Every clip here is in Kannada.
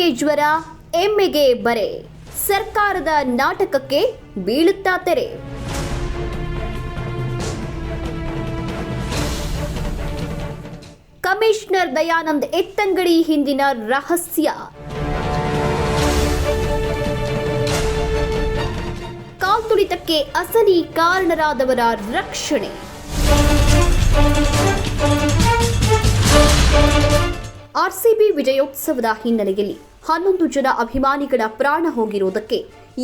ಹಸುವಿಗೆ ಜ್ವರ, ಎಮ್ಮೆಗೆ ಬರೆ. ಸರ್ಕಾರದ ನಾಟಕಕ್ಕೆ ಬೀಳುತ್ತಾ ತೆರೆ. ಕಮಿಷನರ್ ದಯಾನಂದ್ ಎತ್ತಂಗಡಿ ಹಿಂದಿನ ರಹಸ್ಯ. ಕಾಲ್ತುಳಿತಕ್ಕೆ ಅಸಲಿ ಕಾರಣರಾದವರ ರಕ್ಷಣೆ. ಆರ್ಸಿಬಿ ವಿಜಯೋತ್ಸವದ ಹಿನ್ನೆಲೆಯಲ್ಲಿ ಹನ್ನೊಂದು ಜನ ಅಭಿಮಾನಿಗಳ ಪ್ರಾಣ ಹೋಗಿರುವುದಕ್ಕೆ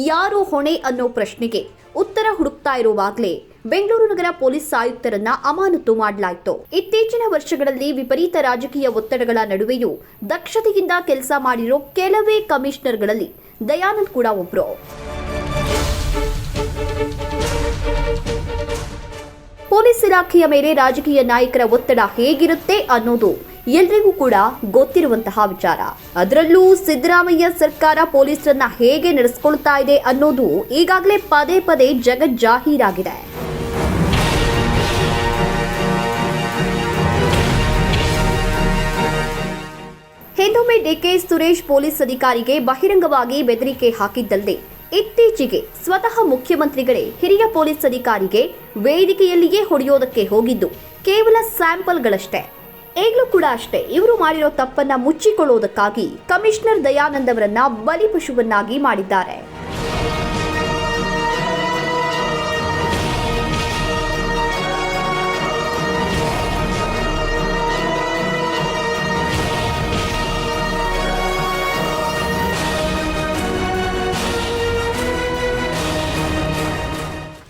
ಯಾರು ಹೊಣೆ ಅನ್ನೋ ಪ್ರಶ್ನೆಗೆ ಉತ್ತರ ಹುಡುಕ್ತಾ ಇರುವಾಗಲೇ ಬೆಂಗಳೂರು ನಗರ ಪೊಲೀಸ್ ಆಯುಕ್ತರನ್ನ ಅಮಾನತು ಮಾಡಲಾಯಿತು. ಇತ್ತೀಚಿನ ವರ್ಷಗಳಲ್ಲಿ ವಿಪರೀತ ರಾಜಕೀಯ ಒತ್ತಡಗಳ ನಡುವೆಯೂ ದಕ್ಷತೆಯಿಂದ ಕೆಲಸ ಮಾಡಿರೋ ಕೆಲವೇ ಕಮಿಷನರ್ಗಳಲ್ಲಿ ದಯಾನಂದ್ ಕೂಡ ಒಬ್ರು. ಪೊಲೀಸ್ ಇಲಾಖೆಯ ಮೇಲೆ ರಾಜಕೀಯ ನಾಯಕರ ಒತ್ತಡ ಹೇಗಿರುತ್ತೆ ಅನ್ನೋದು ಎಲ್ರಿಗೂ ಕೂಡ ಗೊತ್ತಿರುವಂತಹ ವಿಚಾರ. ಅದರಲ್ಲೂ ಸಿದ್ದರಾಮಯ್ಯ ಸರ್ಕಾರ ಪೊಲೀಸರನ್ನ ಹೇಗೆ ನಡೆಸ್ಕೊಳ್ತಾ ಇದೆ ಅನ್ನೋದು ಈಗಾಗಲೇ ಪದೇ ಪದೇ ಜಗಜ್ಜಾಹೀರಾಗಿದೆ. ಹಿಂದೊಮ್ಮೆ ಡಿಕೆ ಸುರೇಶ್ ಪೊಲೀಸ್ ಅಧಿಕಾರಿಗೆ ಬಹಿರಂಗವಾಗಿ ಬೆದರಿಕೆ ಹಾಕಿದ್ದಲ್ಲದೆ, ಇತ್ತೀಚೆಗೆ ಸ್ವತಃ ಮುಖ್ಯಮಂತ್ರಿಗಳೇ ಹಿರಿಯ ಪೊಲೀಸ್ ಅಧಿಕಾರಿಗೆ ವೇದಿಕೆಯಲ್ಲಿಯೇ ಹೊಡೆಯೋದಕ್ಕೆ ಹೋಗಿದ್ದು, ಕೇವಲ ಸ್ಯಾಂಪಲ್ಗಳಷ್ಟೇ. ಈಗಲೂ ಕೂಡ ಅಷ್ಟೇ, ಇವರು ಮಾಡಿರೋ ತಪ್ಪನ್ನ ಮುಚ್ಚಿಕೊಳ್ಳುವುದಕ್ಕಾಗಿ ಕಮಿಷನರ್ ದಯಾನಂದ್ ಅವರನ್ನ ಬಲಿಪಶುವನ್ನಾಗಿ ಮಾಡಿದ್ದಾರೆ.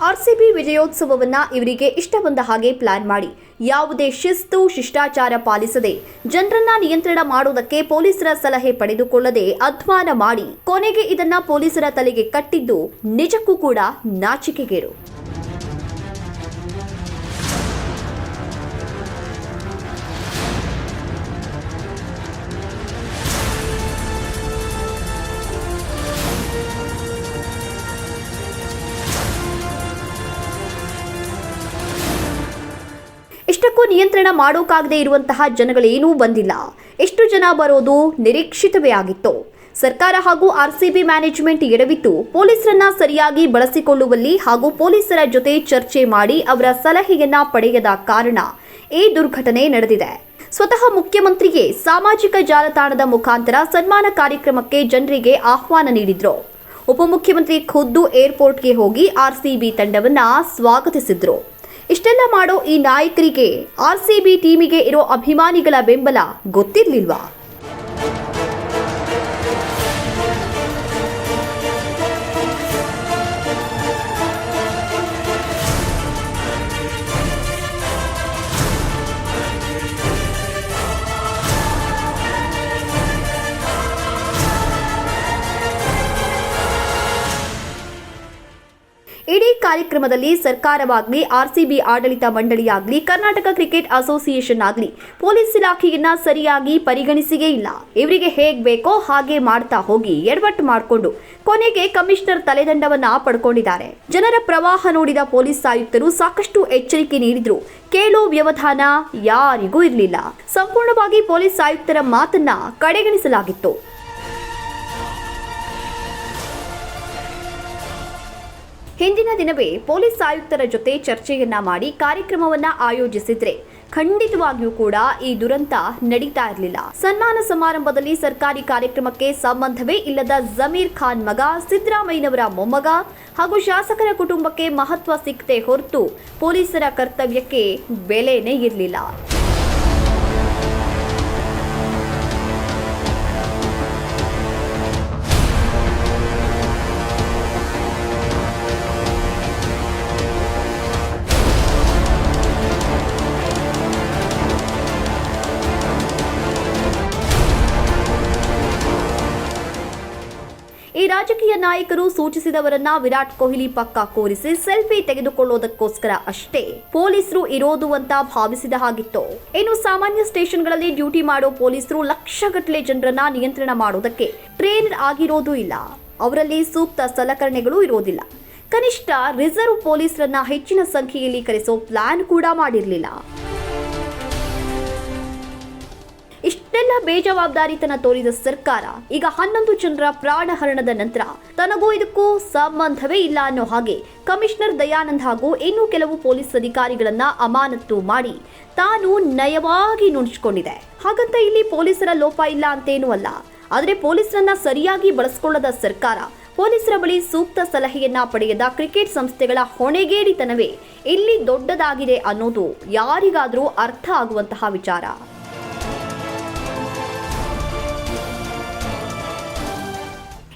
ಆರ್ಸಿಬಿ ವಿಜಯೋತ್ಸವವನ್ನ ಇವರಿಗೆ ಇಷ್ಟ ಬಂದ ಹಾಗೆ ಪ್ಲಾನ್ ಮಾಡಿ ಯಾವುದೇ ಶಿಸ್ತು, ಶಿಷ್ಟಾಚಾರ ಪಾಲಿಸದೆ ಜನರನ್ನ ನಿಯಂತ್ರಣ ಮಾಡುವುದಕ್ಕೆ ಪೊಲೀಸರ ಸಲಹೆ ಪಡೆದುಕೊಳ್ಳದೆ ಅಧ್ವಾನ ಮಾಡಿ, ಕೊನೆಗೆ ಇದನ್ನ ಪೊಲೀಸರ ತಲೆಗೆ ಕಟ್ಟಿದ್ದು ನಿಜಕ್ಕೂ ಕೂಡ ನಾಚಿಕೆಗೇಡು ಇಷ್ಟಕ್ಕೂ ನಿಯಂತ್ರಣ ಮಾಡೋಕ್ಕಾಗದೇ ಇರುವಂತಹ ಜನಗಳೇನೂ ಬಂದಿಲ್ಲ. ಎಷ್ಟು ಜನ ಬರೋದು ನಿರೀಕ್ಷಿತವೇ ಆಗಿತ್ತು. ಸರ್ಕಾರ ಹಾಗೂ ಆರ್ಸಿಬಿ ಮ್ಯಾನೇಜ್ಮೆಂಟ್ ಎಡವಿತ್ತು. ಪೊಲೀಸರನ್ನ ಸರಿಯಾಗಿ ಬಳಸಿಕೊಳ್ಳುವಲ್ಲಿ ಹಾಗೂ ಪೊಲೀಸರ ಜೊತೆ ಚರ್ಚೆ ಮಾಡಿ ಅವರ ಸಲಹೆಯನ್ನ ಪಡೆಯದ ಕಾರಣ ಈ ದುರ್ಘಟನೆ ನಡೆದಿದೆ. ಸ್ವತಃ ಮುಖ್ಯಮಂತ್ರಿಗೆ ಸಾಮಾಜಿಕ ಜಾಲತಾಣದ ಮುಖಾಂತರ ಸನ್ಮಾನ ಕಾರ್ಯಕ್ರಮಕ್ಕೆ ಜನರಿಗೆ ಆಹ್ವಾನ ನೀಡಿದ್ರು. ಉಪಮುಖ್ಯಮಂತ್ರಿ ಖುದ್ದು ಏರ್ಪೋರ್ಟ್ಗೆ ಹೋಗಿ ಆರ್ಸಿಬಿ ತಂಡವನ್ನ ಸ್ವಾಗತಿಸಿದ್ರು. ಇಷ್ಟೆಲ್ಲ ಮಾಡೋ ಈ ನಾಯಕರಿಗೆ ಆರ್ಸಿಬಿ ಟೀಮಿಗೆ ಇರೋ ಅಭಿಮಾನಿಗಳ ಬೆಂಬಲ ಗೊತ್ತಿರ್ಲಿಲ್ವಾ? ಕಾರ್ಯಕ್ರಮದಲ್ಲಿ ಸರ್ಕಾರವಾಗಲಿ ಆರ್ಸಿಬಿ ಆಡಳಿತ ಮಂಡಳಿಯಾಗಲಿ, ಕರ್ನಾಟಕ ಕ್ರಿಕೆಟ್ ಅಸೋಸಿಯೇಷನ್ ಆಗಲಿ, ಪೊಲೀಸ್ ಇಲಾಖೆಯನ್ನ ಸರಿಯಾಗಿ ಪರಿಗಣಿಸಿಯೇ ಇಲ್ಲ. ಇವರಿಗೆ ಹೇಗ್ ಬೇಕೋ ಹಾಗೆ ಮಾಡ್ತಾ ಹೋಗಿ ಎಡವಟ್ಟು ಮಾಡಿಕೊಂಡು ಕೊನೆಗೆ ಕಮಿಷನರ್ ತಲೆದಂಡವನ್ನ ಪಡ್ಕೊಂಡಿದ್ದಾರೆ. ಜನರ ಪ್ರವಾಹ ನೋಡಿದ ಪೊಲೀಸ್ ಆಯುಕ್ತರು ಸಾಕಷ್ಟು ಎಚ್ಚರಿಕೆ ನೀಡಿದ್ರು. ಕೇಳೋ ವ್ಯವಧಾನ ಯಾರಿಗೂ ಇರಲಿಲ್ಲ. ಸಂಪೂರ್ಣವಾಗಿ ಪೊಲೀಸ್ ಆಯುಕ್ತರ ಮಾತನ್ನ ಕಡೆಗಣಿಸಲಾಗಿತ್ತು. ಹಿಂದಿನ ದಿನವೇ ಪೊಲೀಸ್ ಆಯುಕ್ತರ ಜೊತೆ ಚರ್ಚೆಯನ್ನ ಮಾಡಿ ಕಾರ್ಯಕ್ರಮವನ್ನ ಆಯೋಜಿಸಿದ್ರೆ ಖಂಡಿತವಾಗಿಯೂ ಕೂಡ ಈ ದುರಂತ ನಡೀತಾ ಇರಲಿಲ್ಲ. ಸನ್ಮಾನ ಸಮಾರಂಭದಲ್ಲಿ ಸರ್ಕಾರಿ ಕಾರ್ಯಕ್ರಮಕ್ಕೆ ಸಂಬಂಧವೇ ಇಲ್ಲದ ಜಮೀರ್ ಖಾನ್ ಮಗ, ಸಿದ್ದರಾಮಯ್ಯನವರ ಮೊಮ್ಮಗ ಹಾಗೂ ಶಾಸಕರ ಕುಟುಂಬಕ್ಕೆ ಮಹತ್ವ ಸಿಕ್ಕದೆ ಹೊರತು ಪೊಲೀಸರ ಕರ್ತವ್ಯಕ್ಕೆ ಬೆಲೆನೇ ಇರಲಿಲ್ಲ. ಈ ರಾಜಕೀಯ ನಾಯಕರು ಸೂಚಿಸಿದವರನ್ನ ವಿರಾಟ್ ಕೊಹ್ಲಿ ಪಕ್ಕ ಕೋರಿಸಿ ಸೆಲ್ಫಿ ತೆಗೆದುಕೊಳ್ಳೋದಕ್ಕೋಸ್ಕರ ಅಷ್ಟೇ. ಪೊಲೀಸರು ಇರೋದು ಅಂತ ಭಾವಿಸಿದ ಹಾಗಿತ್ತು. ಇನ್ನು ಸಾಮಾನ್ಯ ಸ್ಟೇಷನ್ಗಳಲ್ಲಿ ಡ್ಯೂಟಿ ಮಾಡೋ ಪೊಲೀಸರು ಲಕ್ಷಗಟ್ಟಲೆ ಜನರನ್ನ ನಿಯಂತ್ರಣ ಮಾಡೋದಕ್ಕೆ ಟ್ರೈನ್ ಆಗಿರೋದು ಇಲ್ಲ. ಅವರಲ್ಲಿ ಸೂಕ್ತ ಸಲಕರಣೆಗಳು ಇರೋದಿಲ್ಲ. ಕನಿಷ್ಠ ರಿಸರ್ವ್ ಪೊಲೀಸರನ್ನ ಹೆಚ್ಚಿನ ಸಂಖ್ಯೆಯಲ್ಲಿ ಕರೆಸೋ ಪ್ಲಾನ್ ಕೂಡ ಮಾಡಿರಲಿಲ್ಲ. ಬೇಜವಾಬ್ದಾರಿತನ ತೋರಿದ ಸರ್ಕಾರ ಈಗ ಹನ್ನೊಂದು ಜನರ ಪ್ರಾಣಹರಣದ ನಂತರ ತನಗೂ ಇದಕ್ಕೂ ಸಂಬಂಧವೇ ಇಲ್ಲ ಅನ್ನೋ ಹಾಗೆ ಕಮಿಷನರ್ ದಯಾನಂದ್ ಹಾಗೂ ಇನ್ನೂ ಕೆಲವು ಪೊಲೀಸ್ ಅಧಿಕಾರಿಗಳನ್ನ ಅಮಾನತು ಮಾಡಿ ತಾನು ನಯವಾಗಿ ನುಣುಚಿಕೊಂಡಿದೆ. ಹಾಗಂತ ಇಲ್ಲಿ ಪೊಲೀಸರ ಲೋಪ ಇಲ್ಲ ಅಂತೇನೂ ಅಲ್ಲ. ಆದರೆ ಪೊಲೀಸರನ್ನ ಸರಿಯಾಗಿ ಬಳಸಿಕೊಳ್ಳದ ಸರ್ಕಾರ ಪೊಲೀಸರ ಬಳಿ ಸೂಕ್ತ ಸಲಹೆಯನ್ನ ಪಡೆಯದ ಕ್ರಿಕೆಟ್ ಸಂಸ್ಥೆಗಳ ಹೊಣೆಗೇಡಿತನವೇ ಇಲ್ಲಿ ದೊಡ್ಡದಾಗಿದೆ ಅನ್ನೋದು ಯಾರಿಗಾದರೂ ಅರ್ಥ ಆಗುವಂತಹ ವಿಚಾರ.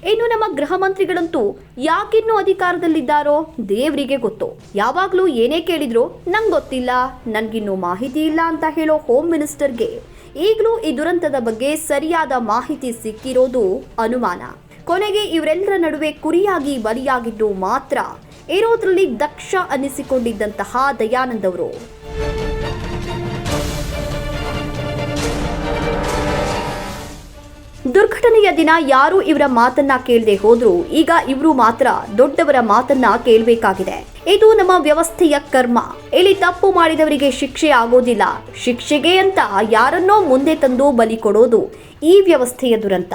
ಇನ್ನು ನಮ್ಮ ಗೃಹ ಮಂತ್ರಿಗಳಂತೂ ಯಾಕಿನ್ನೂ ಅಧಿಕಾರದಲ್ಲಿದ್ದಾರೋ ದೇವರಿಗೆ ಗೊತ್ತು. ಯಾವಾಗಲೂ ಏನೇ ಕೇಳಿದ್ರು ನಂಗೆ ಗೊತ್ತಿಲ್ಲ, ನನಗಿನ್ನೂ ಮಾಹಿತಿ ಇಲ್ಲ ಅಂತ ಹೇಳೋ ಹೋಮ್ ಮಿನಿಸ್ಟರ್ಗೆ ಈಗಲೂ ಈ ದುರಂತದ ಬಗ್ಗೆ ಸರಿಯಾದ ಮಾಹಿತಿ ಸಿಕ್ಕಿರೋದು ಅನುಮಾನ. ಕೊನೆಗೆ ಇವರೆಲ್ಲರ ನಡುವೆ ಕುರಿಯಾಗಿ ಬಲಿಯಾಗಿದ್ದು ಮಾತ್ರ. ಇರೋದ್ರಲ್ಲಿ ದಕ್ಷ ಅನ್ನಿಸಿಕೊಂಡಿದ್ದಂತಹ ದಯಾನಂದ್ ಅವರು. ದುರ್ಘಟನೆಯ ದಿನ ಯಾರು ಇವರ ಮಾತನ್ನ ಕೇಳದೆ ಹೋದ್ರು? ಈಗ ಇವರು ಮಾತ್ರ ದೊಡ್ಡವರ ಮಾತನ್ನ ಕೇಳಬೇಕಾಗಿದೆ. ಇದು ನಮ್ಮ ವ್ಯವಸ್ಥೆಯ ಕರ್ಮ. ಇಲ್ಲಿ ತಪ್ಪು ಮಾಡಿದವರಿಗೆ ಶಿಕ್ಷೆ ಆಗೋದಿಲ್ಲ. ಶಿಕ್ಷೆಗೆ ಅಂತ ಯಾರನ್ನೋ ಮುಂದೆ ತಂದು ಬಲಿ ಕೊಡೋದು ಈ ವ್ಯವಸ್ಥೆಯ ದುರಂತ.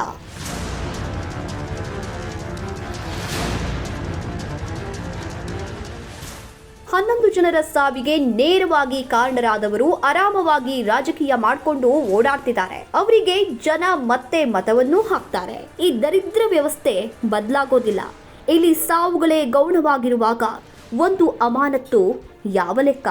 ಹನ್ನೊಂದು ಜನರ ಸಾವಿಗೆ ನೇರವಾಗಿ ಕಾರಣರಾದವರು ಆರಾಮವಾಗಿ ರಾಜಕೀಯ ಮಾಡಿಕೊಂಡು ಓಡಾಡ್ತಿದ್ದಾರೆ. ಅವರಿಗೆ ಜನ ಮತ್ತೆ ಮತವನ್ನು ಹಾಕ್ತಾರೆ. ಈ ದರಿದ್ರ ವ್ಯವಸ್ಥೆ ಬದಲಾಗೋದಿಲ್ಲ. ಇಲ್ಲಿ ಸಾವುಗಳೇ ಗೌಣವಾಗಿರುವಾಗ ಒಂದು ಅಮಾನತ್ತು ಯಾವ ಲೆಕ್ಕ?